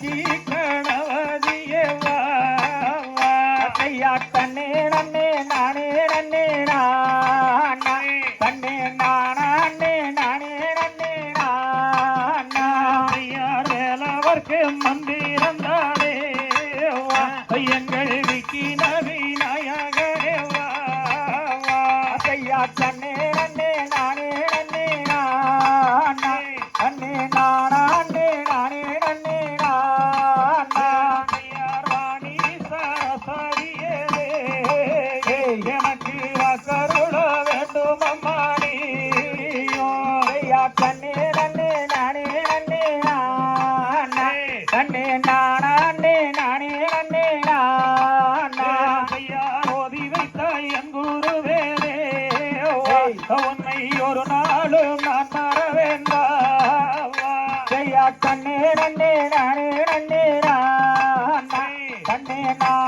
காட்சி கணவதியவா ஐயா கண்ணே நன்னே நானே நன்னே நானே கண்ணே நானே நானே நன்னே நானார் வேலவர்க்கு மந்திரந்தானே எங்கள் விக்கி நவி நாயகரேவா ஐயா கண்ணே நன்னே மம்மாடி கண்ணே நன்னே நானே நன்னே நானா. கண்ணே நானா அண்ணே நானே நன்னே நானா. ஐயா ஓதி வைத்தாய் அங்குரு வேலே உன்னை ஒரு நாளும் நான் மற வேண்டா ஐயா கண்ணே கண்ணே நான்.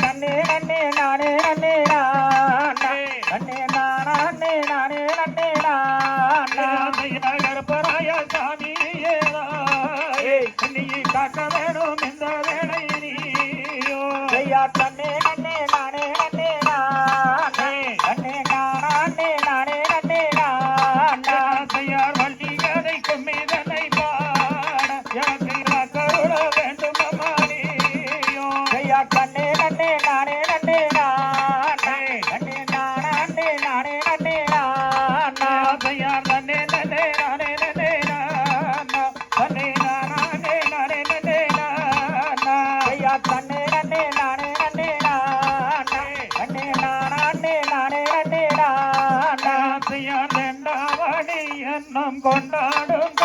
কানে நாம் கொண்டாடும்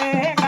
ಹೇಳಿದೆ